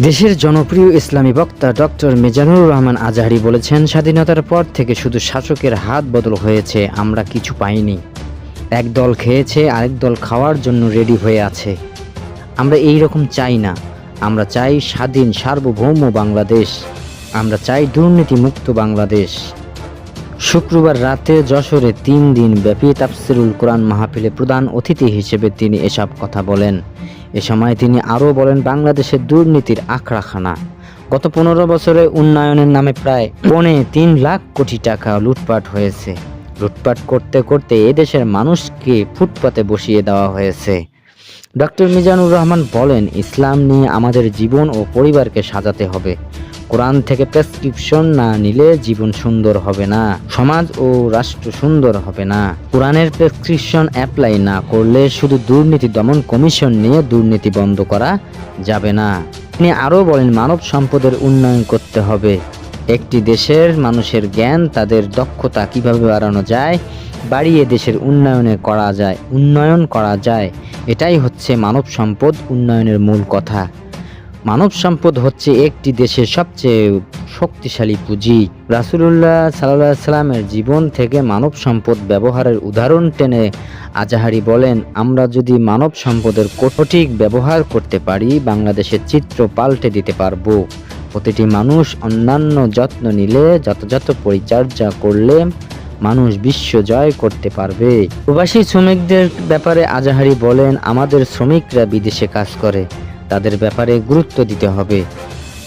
দেশের জনপ্রিয় ইসলামী বক্তা ডক্টর মেজানুর রহমান আজহারি বলেছেন, স্বাধীনতার পর থেকে শুধু শাসকের হাত বদল হয়েছে, আমরা কিছু পাইনি। এক দল খেয়েছে, আরেক দল খাওয়ার জন্য রেডি হয়ে আছে। আমরা এই রকম চাই না। আমরা চাই স্বাধীন, সার্বভৌম বাংলাদেশ। আমরা চাই দুর্নীতিমুক্ত বাংলাদেশ। শুক্রবার রাতে যশোরে তিন দিন ব্যাপী তাফসিরুল কোরআন মাহফিলে প্রধান অতিথি হিসেবে তিনি এসব কথা বলেন। এ সময় তিনি আরও বলেন, বাংলাদেশের দুর্নীতির আখড়াখানা। গত পনেরো বছরে উন্নয়নের নামে প্রায় পৌনে তিন লাখ কোটি টাকা লুটপাট হয়েছে। লুটপাট করতে করতে এদেশের মানুষকে ফুটপাতে বসিয়ে দেওয়া হয়েছে। ডক্টর মিজানুর রহমান বলেন, ইসলাম নিয়ে আমাদের জীবন ও পরিবারকে সাজাতে হবে। কোরআন থেকে প্রেসক্রিপশন না নিলে জীবন সুন্দর হবে না, সমাজ ও রাষ্ট্র সুন্দর হবে না। কোরআনের প্রেসক্রিপশন অ্যাপ্লাই না করলে শুধু দুর্নীতি দমন কমিশন নিয়ে দুর্নীতি বন্ধ করা যাবে না। তিনি আরও বলেন, মানব সম্পদের উন্নয়ন করতে হবে। একটি দেশের মানুষের জ্ঞান, তাদের দক্ষতা কীভাবে বাড়ানো যায়, বাড়িয়ে দেশের উন্নয়নে করা যায়, উন্নয়ন করা যায়, এটাই হচ্ছে মানব সম্পদ উন্নয়নের মূল কথা। মানব সম্পদ হচ্ছে একটি দেশের সবচেয়ে শক্তিশালী পুঁজি। রাসুলুল্লাহ সাল্লাহ সাল্লামের জীবন থেকে মানব সম্পদ ব্যবহারের উদাহরণ টেনে আজাহারি বলেন, আমরা যদি মানব সম্পদের সঠিক ব্যবহার করতে পারি, বাংলাদেশের চিত্র পাল্টে দিতে পারব। প্রতিটি মানুষ অন্যান্য যত্ন নিলে যথাযথ পরিচর্যা করলে মানুষ বিশ্ব জয় করতে পারবে। প্রবাসী শ্রমিকদের ব্যাপারে আজাহারি বলেন, আমাদের শ্রমিকরা বিদেশে কাজ করে। তাদের ব্যাপারে গুরুত্ব দিতে হবে।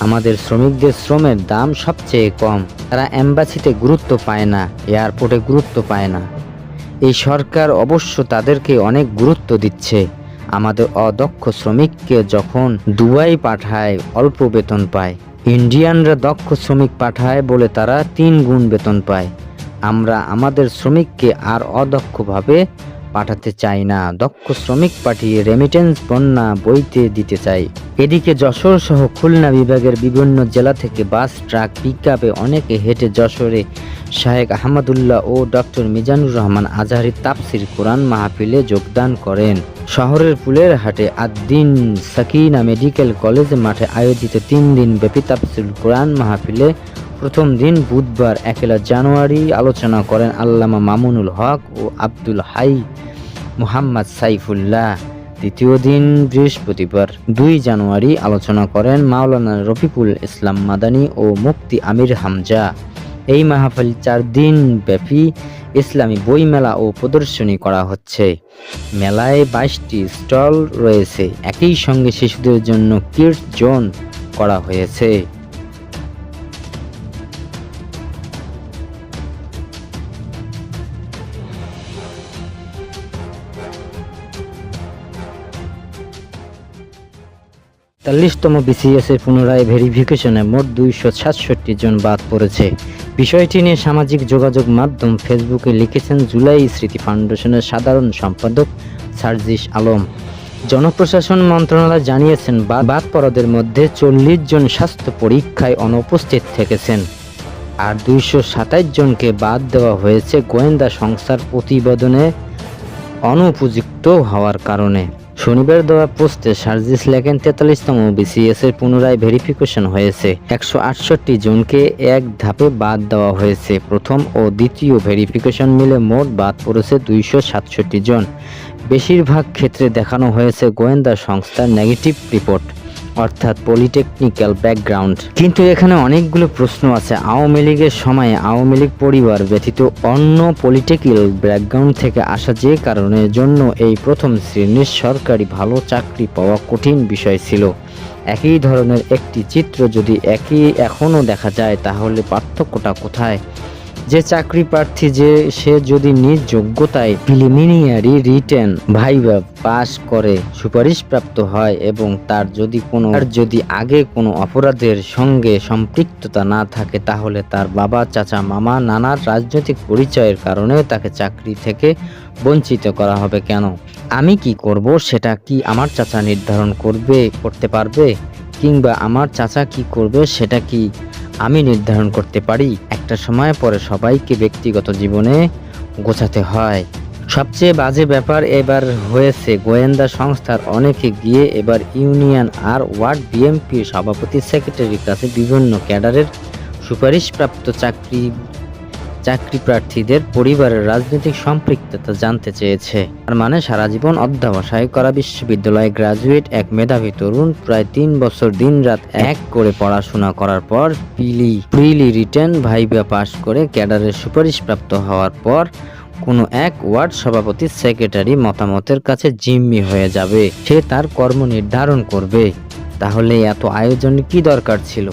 আমাদের শ্রমিকদের শ্রমের দাম সবচেয়ে কম। তারা অ্যাম্বাসিতে গুরুত্ব পায় না, এয়ারপোর্টে গুরুত্ব পায় না। এই সরকার অবশ্য তাদেরকে অনেক গুরুত্ব দিচ্ছে। আমাদের অদক্ষ শ্রমিককে যখন দুবাই পাঠায়, অল্প বেতন পায়। ইন্ডিয়ানরা দক্ষ শ্রমিক পাঠায় বলে তারা তিন গুণ বেতন পায়। আমরা আমাদের শ্রমিককে আর অদক্ষভাবে পাঠাতে চাই না। দক্ষ শ্রমিক পাঠিয়ে রেমিটেন্স বন্যা বইতে দিতে চাই। এদিকে যশোর সহ খুলনা বিভাগের বিভিন্ন জেলা থেকে বাস, ট্রাক পিকআপে অনেকে হেঁটে যশোরে। শাহেক আহমদুল্লাহ ও ডক্টর মিজানুর রহমান আজহারি তাপসির কোরআন মাহফিলে যোগদান করেন। শহরের ফুলের হাটে আদ্দিন সাকিনা মেডিকেল কলেজ মাঠে আয়োজিত তিন দিন ব্যাপী তাপসির কোরআন মাহফিলে প্রথম দিন বুধবার, একেলা জানুয়ারি আলোচনা করেন আল্লামা মামুনুল হক ও আব্দুল হাই মুহাম্মদ সাইফুল্লাহ। দ্বিতীয় দিন বৃহস্পতিবার, দুই জানুয়ারি আলোচনা করেন মাওলানা রফিকুল ইসলাম মাদানী ও মুক্তি আমির হামজা। এই মাহফিল চার দিন ব্যাপী ইসলামী বইমেলা ও প্রদর্শনী করা হচ্ছে। মেলায় বাইশটি স্টল রয়েছে। একই সঙ্গে শিশুদের জন্য কিডস জোন করা হয়েছে। তেতাল্লিশতম বিসিএসের পুনরায় ভেরিফিকেশনে মোট দুইশো সাতষট্টি জন বাদ পড়েছে। বিষয়টি নিয়ে সামাজিক যোগাযোগ মাধ্যম ফেসবুকে লিখেছেন জুলাই স্মৃতি ফাউন্ডেশনের সাধারণ সম্পাদক সার্জিস আলম। জনপ্রশাসন মন্ত্রণালয় জানিয়েছেন বাদ পড়াদের মধ্যে চল্লিশ জন স্বাস্থ্য পরীক্ষায় অনুপস্থিত থেকেছেন আর দুইশো সাতাইশ জনকে বাদ দেওয়া হয়েছে গোয়েন্দা সংস্থার প্রতিবেদনে অনুপযুক্ত হওয়ার কারণে। শনিবার দেওয়া পোস্টে সার্জিস লেখেন, তেতাল্লিশতম বিসিএস এর পুনরায় ভেরিফিকেশন হয়েছে। একশো আটষট্টি জনকে এক ধাপে বাদ দেওয়া হয়েছে। প্রথম ও দ্বিতীয় ভেরিফিকেশন মিলে মোট বাদ পড়েছে দুইশো সাতষট্টি জন। বেশিরভাগ ক্ষেত্রে দেখানো হয়েছে গোয়েন্দা সংস্থার নেগেটিভ রিপোর্ট। অর্থাৎ পলিটেকনিক্যাল ব্যাকগ্রাউন্ড। কিন্তু এখানে অনেকগুলো প্রশ্ন আছে। আওয়ামী লীগের সময়ে আওয়ামী লীগ পরিবার ব্যতীত অন্য পলিটিক্যাল ব্যাকগ্রাউন্ড থেকে আসা যে কারণের জন্য এই প্রথম শ্রেণির সরকারি ভালো চাকরি পাওয়া কঠিন বিষয় ছিল। একই ধরনের একটি চিত্র যদি একই এখনও দেখা যায়, তাহলে পার্থক্যটা কোথায়? যে চাকরি প্রার্থী যে সে যদি নিজ যোগ্যতায় প্রিলিমিনারি রিটেন ভাইবা পাস করে সুপারিশপ্রাপ্ত হয় এবং তার যদি কোনো তার যদি আগে কোনো অপরাধের সঙ্গে সম্পৃক্ততা না থাকে, তাহলে তার বাবা, চাচা, মামা নানার রাজনৈতিক পরিচয়ের কারণে তাকে চাকরি থেকে বঞ্চিত করা হবে কেন? আমি কি করব? সেটা কি আমার চাচা নির্ধারণ করবে, করতে পারবে? কিংবা আমার চাচা কি করবে? সেটা কি আমি নির্ধারণ করতে পারি। একটা সময় পরে সবাইকে ব্যক্তিগত জীবনে গোছাতে হয়। সবচেয়ে বাজে ব্যাপার এবার হয়েছে, গোয়েন্দা সংস্থার অনেকে গিয়ে এবার ইউনিয়ন আর ওয়ার্ড বিএমপির সভাপতি সেক্রেটারির কাছে বিভিন্ন ক্যাডারের সুপারিশপ্রাপ্ত চাকরি চাকরি প্রার্থীদের পরিবারের রাজনৈতিক সম্পৃক্ততা জানতে চেয়েছে। তার মানে সারা জীবন অধ্যবসায় করা বিশ্ববিদ্যালয়ে গ্রাজুয়েট এক মেধাবী তরুণ প্রায় তিন বছর দিনরাত এক করে পড়াশোনা করার পর পিলি প্রিলি রিটার্ন ভাইবা পাশ করে ক্যাডারের সুপারিশপ্রাপ্ত হওয়ার পর কোনো এক ওয়ার্ড সভাপতি সেক্রেটারি মতামতের কাছে জিম্মি হয়ে যাবে। সে তার কর্ম নির্ধারণ করবে। তাহলে এত আয়োজনের কি দরকার ছিল?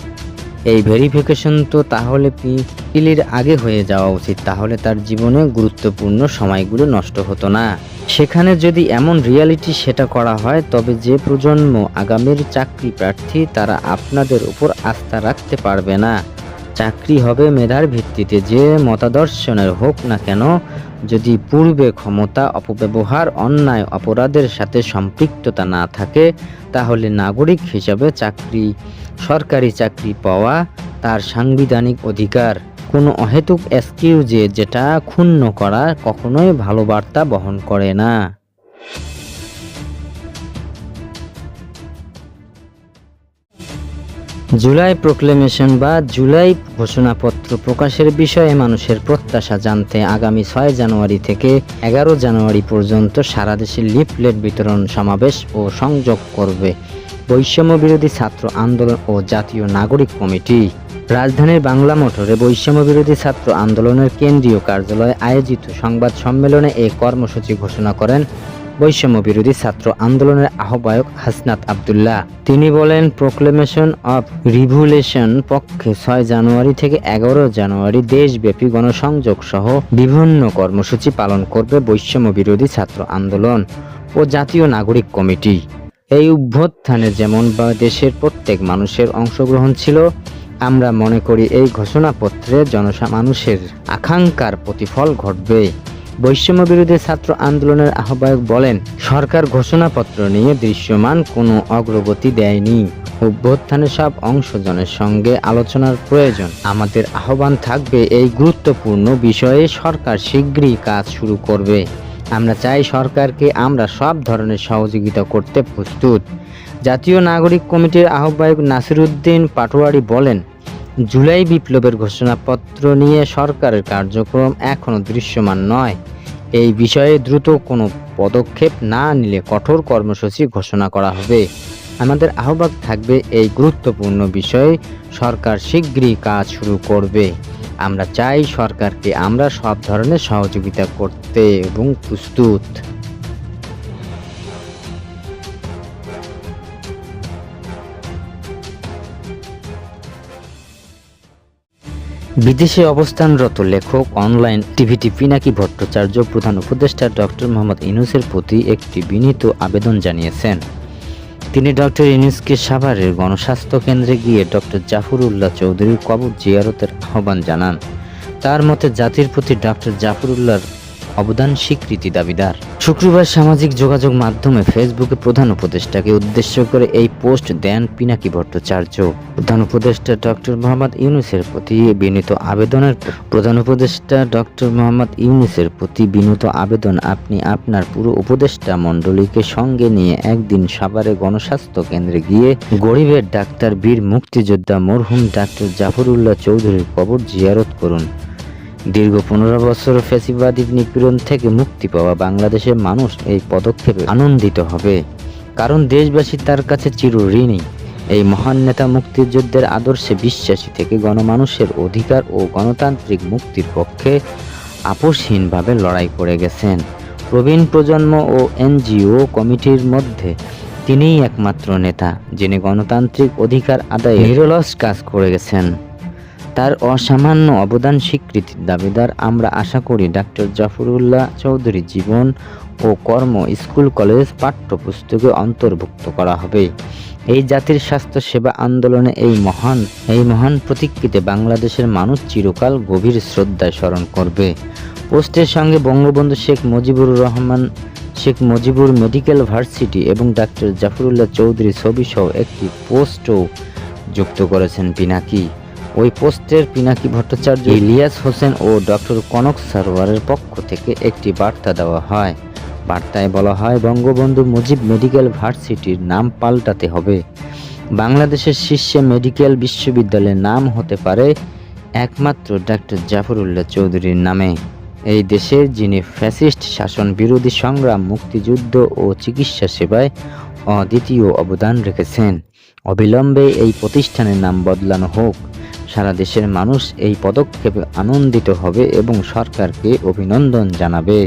এই ভেরিফিকেশন তো তাহলে পি- পিলির আগে হয়ে যাওয়া উচিত, তাহলে তার জীবনে গুরুত্বপূর্ণ সময়গুলো নষ্ট হতো না। সেখানে যদি এমন রিয়ালিটি সেটা করা হয়, তবে যে প্রজন্ম আগামীর চাকরি প্রার্থী, তারা আপনাদের উপর আস্থা রাখতে পারবে না। চাকরি হবে মেধার ভিত্তিতে, যে মতাদর্শনের হোক না কেন, যদি পূর্বে ক্ষমতা, অপব্যবহার, অন্যায়, অপরাধের সাথে সম্পৃক্ততা না থাকে, তাহলে নাগরিক হিসাবে চাকরি সরকারি চাকরি পাওয়া তার সাংবিধানিক অধিকার। কোনো অহেতুক এসকিউজে যেটা ক্ষুণ্ণ করা কখনোই ভালো বার্তা বহন করে না। জুলাই প্রোক্লেমেশন বা জুলাই ঘোষণাপত্র প্রকাশের বিষয়ে মানুষের প্রত্যাশা জানতে আগামী ছয় জানুয়ারি থেকে এগারো জানুয়ারি পর্যন্ত সারা দেশে লিফলেট বিতরণ সমাবেশ ও সংযোগ করবে। বৈষম্য বিরোধী ছাত্র আন্দোলন ও জাতীয় নাগরিক কমিটি। রাজধানীর বাংলা মোটরে বৈষম্য বিরোধী ছাত্র আন্দোলনের কেন্দ্রীয় কার্যালয়ে আয়োজিত সংবাদ সম্মেলনে এই কর্মসূচি ঘোষণা করেন বৈষম্য বিরোধী ছাত্র আন্দোলনের আহ্বায়ক হাসনাত আবদুল্লাহ। তিনি বলেন, প্রোক্লেমেশন অব রিভুলেশন পক্ষে ছয় জানুয়ারি থেকে এগারো জানুয়ারি দেশব্যাপী গণসংযোগ সহ বিভিন্ন কর্মসূচি পালন করবে বৈষম্য বিরোধী ছাত্র আন্দোলন ও জাতীয় নাগরিক কমিটি। এই অভ্যুত্থানে যেমন বা দেশের প্রত্যেক মানুষের অংশগ্রহণ ছিল, আমরা মনে করি এই ঘোষণাপত্রে জনসা, মানুষের আকাঙ্ক্ষার প্রতিফল ঘটবে। বৈষম্য বিরোধী ছাত্র আন্দোলনের আহ্বায়ক বলেন, সরকার ঘোষণাপত্র নিয়ে দৃশ্যমান কোনো অগ্রগতি দেয়নি। অভ্যুত্থানের সব অংশজনের সঙ্গে আলোচনার প্রয়োজন। আমাদের আহ্বান থাকবে এই গুরুত্বপূর্ণ বিষয়ে সরকার শীঘ্রই কাজ শুরু করবে। আমরা চাই সরকারকে আমরা সব ধরনের সহযোগিতা করতে প্রস্তুত। জাতীয় নাগরিক কমিটির আহ্বায়ক নাসিরুদ্দিন পাটোয়ারি বলেন জুলাই বিপ্লবের ঘোষণাপত্র নিয়ে সরকারের কার্যক্রম এখনও দৃশ্যমান নয়। এই বিষয়ে দ্রুত কোনো পদক্ষেপ না নিলে কঠোর কর্মসূচি ঘোষণা করা হবে। আমাদের আহ্বান থাকবে এই গুরুত্বপূর্ণ বিষয়ে। সরকার শীঘ্রই কাজ শুরু করবে। আমরা চাই সরকারকে আমরা সব ধরনের সহযোগিতা করতে এবং প্রস্তুত। বিদেশে অবস্থানরত লেখক, অনলাইন টিভিটি পিনাকি ভট্টাচার্য, প্রধান উপদেষ্টা ডক্টর মোহাম্মদ ইনুসের প্রতি একটি বিনীত আবেদন জানিয়েছেন। তিনি ডক্টর ইনুসকে সাভারের গণস্বাস্থ্য কেন্দ্রে গিয়ে ডক্টর জাফর উল্লাহ চৌধুরীর কবর জিয়ারতের আহ্বান জানান। তার মতে জাতির প্রতি ডক্টর জাফরুল্লাহর অবদান স্বীকৃতি দাবিদার। শুক্রবার সামাজিক যোগাযোগ মাধ্যমে ফেসবুকে প্রধান উপদেষ্টাকে উদ্দেশ্য করে এই পোস্ট দেন পিনাকি ভট্টাচার্য। প্রধান উপদেষ্টা ডক্টর মোহাম্মদ ইউনুসের প্রতি বিনীত আবেদনের প্রধান উপদেষ্টা ডক্টর মোহাম্মদ ইউনুসের প্রতি বিনীত আবেদন আপনি আপনার পুরো উপদেষ্টা মণ্ডলীকে সঙ্গে নিয়ে একদিন সাভারে গণস্বাস্থ্য কেন্দ্রে গিয়ে গরিবের ডাক্তার বীর মুক্তিযোদ্ধা মরহুম ডাক্তার জাফরুল্লাহ চৌধুরীর কবর জিয়ারত করুন। দীর্ঘ পনেরো বছর ফ্যাসিবাদী নিপীড়ন থেকে মুক্তি পাওয়া বাংলাদেশের মানুষ এই পদক্ষেপে আনন্দিত হবে। কারণ দেশবাসী তার কাছে চির ঋণী। এই মহান নেতা মুক্তিযুদ্ধের আদর্শে বিশ্বাসী থেকে গণমানুষের অধিকার ও গণতান্ত্রিক মুক্তির পক্ষে আপোষহীনভাবে লড়াই করে গেছেন। প্রবীণ প্রজন্ম ও এনজিও কমিটির মধ্যে তিনিই একমাত্র নেতা, যিনি গণতান্ত্রিক অধিকার আদায়ে নিরলস কাজ করে গেছেন। তার অসামান্য অবদান স্বীকৃতির দাবিদার আমরা আশা করি ডাক্তার জাফরুল্লাহ চৌধুরী জীবন ও কর্ম স্কুল, কলেজ পাঠ্যপুস্তকে অন্তর্ভুক্ত করা হবে। এই জাতির স্বাস্থ্য সেবা আন্দোলনে এই মহান এই মহান প্রতীকটিতে বাংলাদেশের মানুষ চিরকাল গভীর শ্রদ্ধায় স্মরণ করবে। পোস্টের সঙ্গে বঙ্গবন্ধু শেখ মুজিবুর রহমান, শেখ মুজিবুর মেডিকেল ভার্সিটি এবং ডাক্তার জাফরুল্লাহ চৌধুরী ছবি সহ একটি পোস্টও যুক্ত করেছেন পিনাকি। ওই পোস্টের পিনাকি ভট্টাচার্য ইলিয়াস হোসেন ও ডক্টর কনক সারোয়ারের পক্ষ থেকে একটি বার্তা দেওয়া হয়। বার্তায় বলা হয়, বঙ্গবন্ধু মুজিব মেডিকেল ভার্সিটির নাম পাল্টাতে হবে। বাংলাদেশের শীর্ষে মেডিকেল বিশ্ববিদ্যালয়ের নাম হতে পারে একমাত্র ডাক্তার জাফরুল্লাহ চৌধুরীর নামে। এই দেশের যিনি ফ্যাসিস্ট শাসন বিরোধী সংগ্রাম, মুক্তিযুদ্ধ ও চিকিৎসা সেবায় অদ্বিতীয় অবদান রেখেছেন। অবিলম্বে এই প্রতিষ্ঠানের নাম বদলানো হোক। সারা দেশের মানুষ এই পদক্ষেপে আনন্দিত হবে এবং সরকারকে অভিনন্দন জানাবে।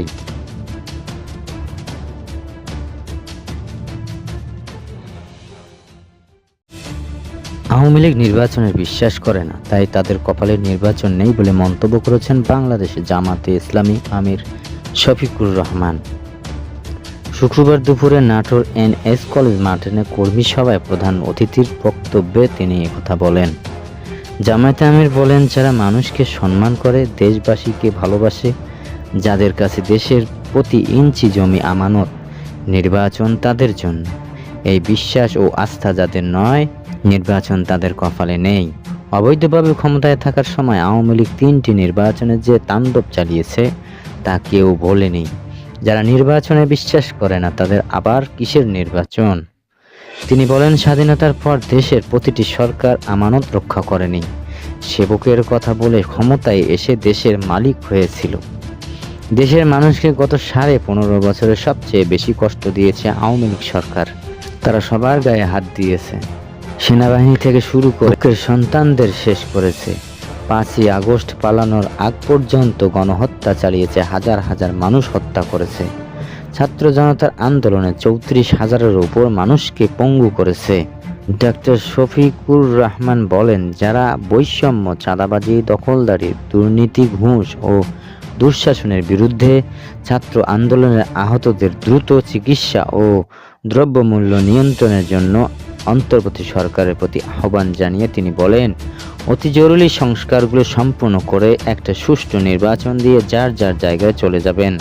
আওয়ামী লীগ নির্বাচনে বিশ্বাস করে না, তাই তাদের কপালে নির্বাচন নেই বলে মন্তব্য করেছেন বাংলাদেশে জামাতে ইসলামী আমির শফিকুর রহমান। শুক্রবার দুপুরে নাটোর এন এস কলেজ মাঠে কর্মী সভায় প্রধান অতিথির বক্তব্যে তিনি একথা বলেন। জামায়াতে আমির বলেন, যারা মানুষকে সম্মান করে, দেশবাসীকে ভালোবাসে, যাদের কাছে দেশের প্রতি ইঞ্চি জমি আমানত, নির্বাচন তাদের জন্য। এই বিশ্বাস ও আস্থা যাদের নয়, নির্বাচন তাদের কপালে নেই। অবৈধভাবে ক্ষমতায় থাকার সময় আওয়ামী লীগ তিনটি নির্বাচনে যে তাণ্ডব চালিয়েছে, তা কেউ বলেনি। যারা নির্বাচনে বিশ্বাস করে না, তাদের আবার কিসের নির্বাচন? তিনি বলেন, স্বাধীনতার পর দেশের প্রতিটি সরকার আমানত রক্ষা করেনি। সেবকের কথা বলে ক্ষমতায় এসে দেশের মালিক হয়েছিল। দেশের মানুষকে গত সাড়ে পনেরো বছরে সবচেয়ে বেশি কষ্ট দিয়েছে আওয়ামী লীগ সরকার। তারা সবার গায়ে হাত দিয়েছে। সেনাবাহিনী থেকে শুরু করে সন্তানদের শেষ করেছে। পাঁচই আগস্ট পালানোর আগ পর্যন্ত গণহত্যা চালিয়েছে হাজার হাজার মানুষ হত্যা করেছে। ছাত্র জনতার আন্দোলনে চৌত্রিশ হাজারের উপর মানুষকে পঙ্গু করেছে। ডক্টর শফিকুর রহমান বলেন, যারা বৈষম্য, চাঁদাবাজি, দখলদারি, দুর্নীতি, ঘুষ ও দুঃশাসনের বিরুদ্ধে ছাত্র আন্দোলনের আহতদের দ্রুত চিকিৎসা ও দ্রব্যমূল্য নিয়ন্ত্রণের জন্য অন্তর্বর্তী সরকারের প্রতি আহ্বান জানিয়ে তিনি বলেন, অতি জরুরি সংস্কারগুলো সম্পূর্ণ করে একটা সুষ্ঠু নির্বাচন দিয়ে যার যার জায়গায় চলে যাবেন।